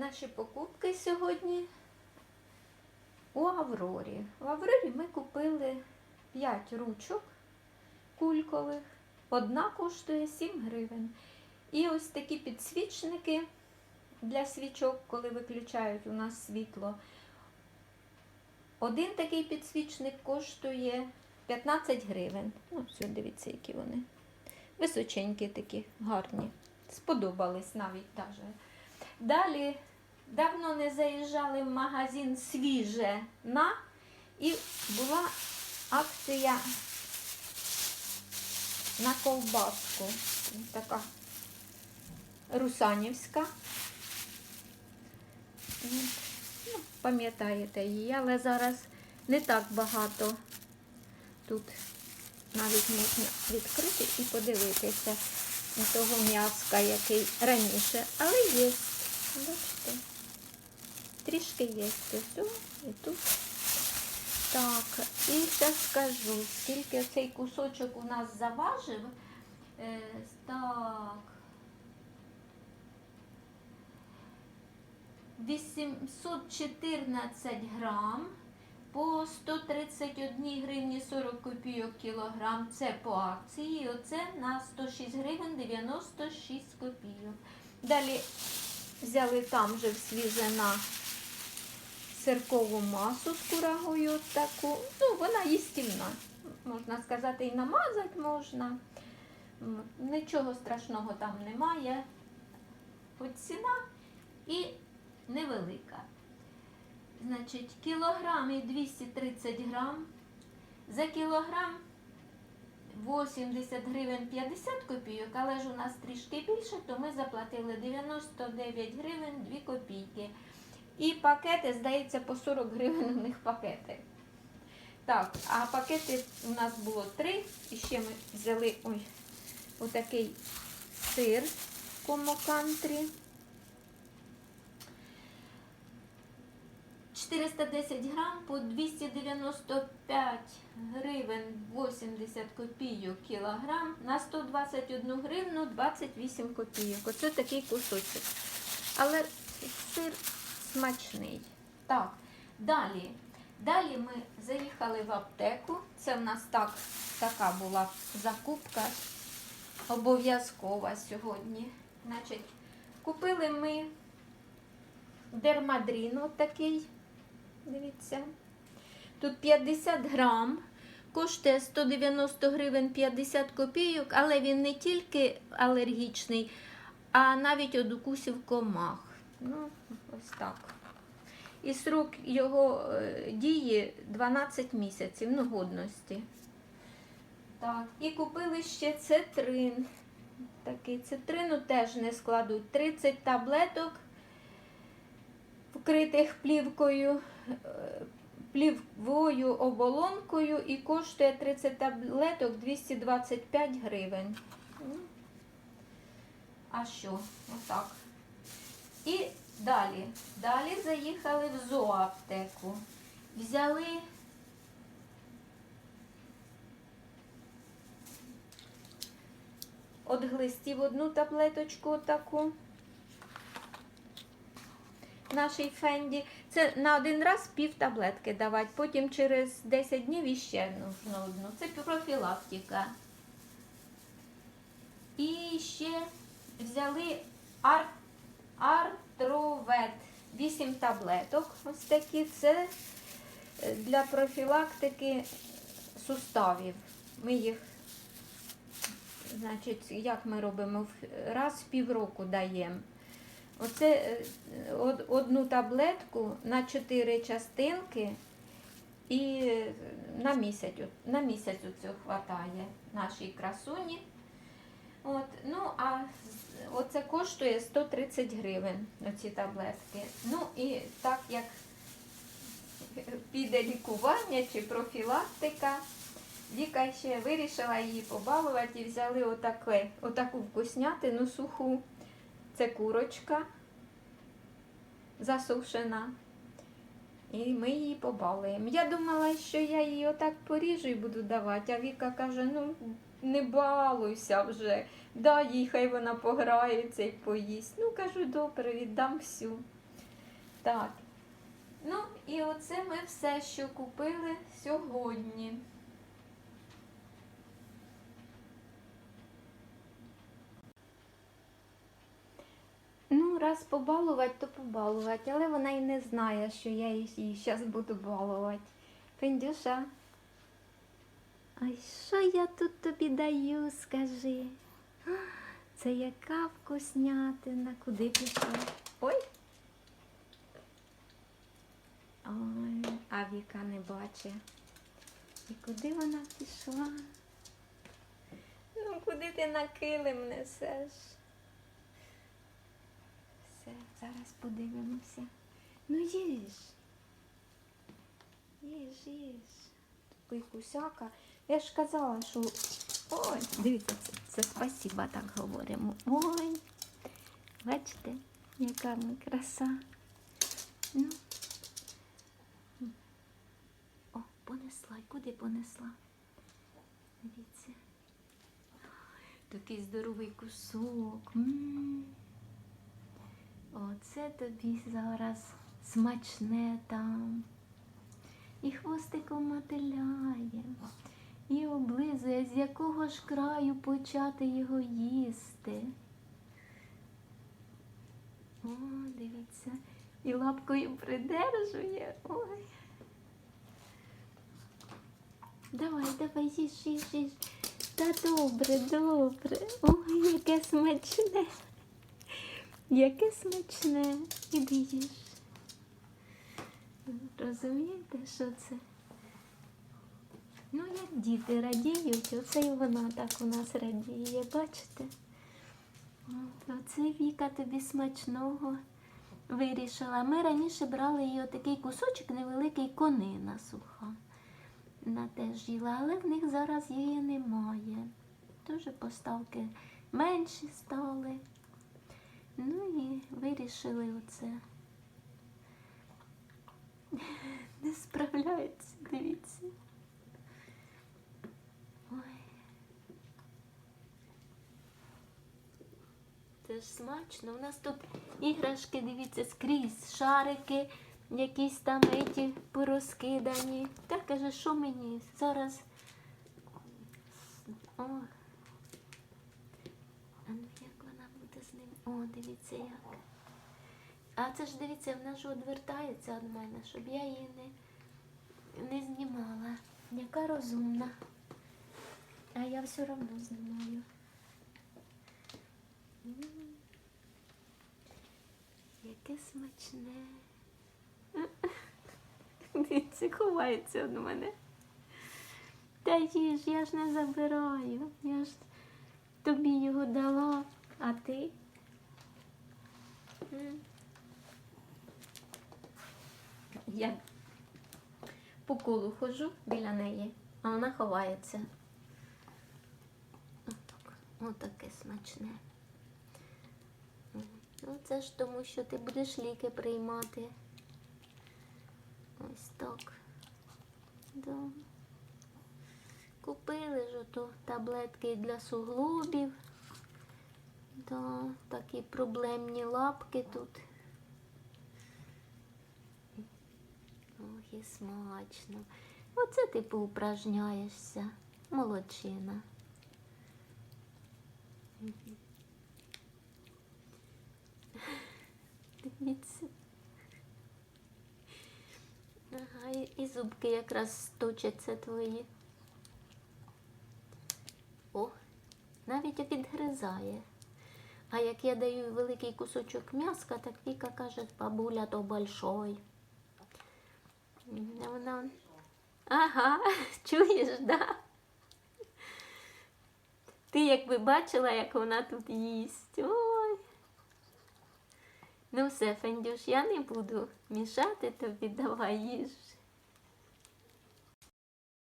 наші покупки сьогодні у Аврорі. В Аврорі ми купили 5 ручок кулькових. Одна коштує 7 гривень. І ось такі підсвічники для свічок, коли виключають у нас світло. Один такий підсвічник коштує 15 гривень. Ну, дивіться, які вони. Височенькі такі, гарні. Сподобались навіть даже. Далі давно не заїжджали в магазин свіже на і була акція на ковбаску. Така русанівська. Ну, пам'ятаєте її, але зараз не так багато. Тут навіть можна відкрити і подивитися того м'яска, який раніше. Але є. Бачите? Трішки є ось і тут. Так, і зараз скажу, скільки цей кусочок у нас заважив. Е, так. 814 грам по 131 гривні 40 копійок кілограм. Це по акції. І оце на 106 гривень 96 копійок. Далі взяли там же в свіжина сиркову масу з курагою таку. Ну, вона їстівна. Можна сказати, і намазати можна. Нічого страшного там немає. Хоч ціна і невелика. Значить, кілограм і 230 грам. За кілограм 80 гривень 50 копійок, але ж у нас трішки більше, то ми заплатили 99 гривень 2 копійки. І пакети, здається, по 40 гривень у них пакети. Так, а пакети у нас було 3. І ще ми взяли ой, отакий сир комокантрі. 410 грам по 295 гривень 80 копійок кілограм на 121 гривну 28 копійок. Оце такий кусочок. Але сир смачний. Так, далі. Далі ми заїхали в аптеку. Це в нас так, така була закупка обов'язкова сьогодні. Значить, купили ми дермадрін отакий. Дивіться. Тут 50 грам, коштує 190 гривень 50 копійок, але він не тільки алергічний, а навіть від укусів комах. Ну, ось так. І срок його е, дії 12 місяців, ну, годності. Так, і купили ще цитрин. Такий цитрину теж не складуть. 30 таблеток вкритих плівкою, е, плівкою оболонкою і коштує 30 таблеток 225 гривень. А що? Отак. І далі. Далі заїхали в зооаптеку. Взяли от глистів одну таблеточку таку нашій фенді. Це на один раз пів таблетки давати, потім через 10 днів іще нужно одну. Це профілактика. І ще взяли ар... артровет. 8 таблеток. Ось такі. Це е, для профілактики суставів. Ми їх, значить, як ми робимо, раз в півроку даємо. Оце е, одну таблетку на 4 частинки і е, на місяць, на місяць цього хватає нашій красуні. От, ну, а оце коштує 130 гривень, оці таблетки. Ну і так як піде лікування чи профілактика, Віка ще вирішила її побалувати і взяли отаке, отаку вкуснятину суху. Це курочка засушена. І ми її побалуємо. Я думала, що я її отак поріжу і буду давати, а Віка каже, ну не балуйся вже, дай їй, хай вона пограється і поїсть. Ну, кажу, добре, віддам всю. Так. Ну, і оце ми все, що купили сьогодні. Ну, раз побалувати, то побалувати, але вона і не знає, що я її зараз буду балувати. Пендюша. А що я тут тобі даю, скажи? Це яка вкуснятина, куди пішла? Ой. Ой, а Віка не бачить. І куди вона пішла? Ну, куди ти на килим несеш? Все, зараз подивимося. Ну їж. Їж, їж. Такий кусяка. Я ж казала, що. Ой, дивіться, це, це спасіба так говоримо. Ой. Бачите, яка ми краса. Ну. О, понесла. І куди понесла? Дивіться. Такий здоровий кусок. М. Оце тобі зараз смачне там. І хвостиком мотиляє, і облизує, з якого ж краю почати його їсти. О, дивіться, і лапкою придержує. Ой. Давай, давай, їж, їж, їж. Та добре, добре. Ой, яке смачне. Яке смачне. Іди їж. Розумієте, що це? Ну, як діти радіють, оце і вона так у нас радіє, бачите? Оце Віка тобі смачного вирішила. Ми раніше брали її отакий кусочок невеликий конина суха. Вона теж їла, але в них зараз її немає. Дуже поставки менші стали. Ну і вирішили оце. Не справляється, дивіться. Це ж смачно. У нас тут іграшки, дивіться, скрізь, шарики, якісь там еті порозкидані. Так каже, що мені зараз. О. А ну як вона буде з ним? О, дивіться як. А це ж дивіться, вона ж відвертається від мене, щоб я її не, не знімала. Яка розумна. А я все одно знімаю. Яке смачне. Дивіться, ховається від мене. Та їж, я ж не забираю. Я ж тобі його дала, а ти? Я по колу ходжу біля неї, а вона ховається. Отак, отаке смачне. Ну, це ж тому, що ти будеш ліки приймати. Ось так. Да. Купили ж ото таблетки для суглобів. Да, такі проблемні лапки тут. Ох, і смачно. Оце ти поупражняєшся. Молодчина. Мгм. Ага, і, зубки якраз сточаться твої. О, навіть відгризає. А як я даю великий кусочок м'яска, так Віка каже, бабуля, то большой. Вона... Ага, чуєш, да? Ти якби бачила, як вона тут їсть. Ой. Ну все, Фендюш, я не буду мішати тобі, давай їж.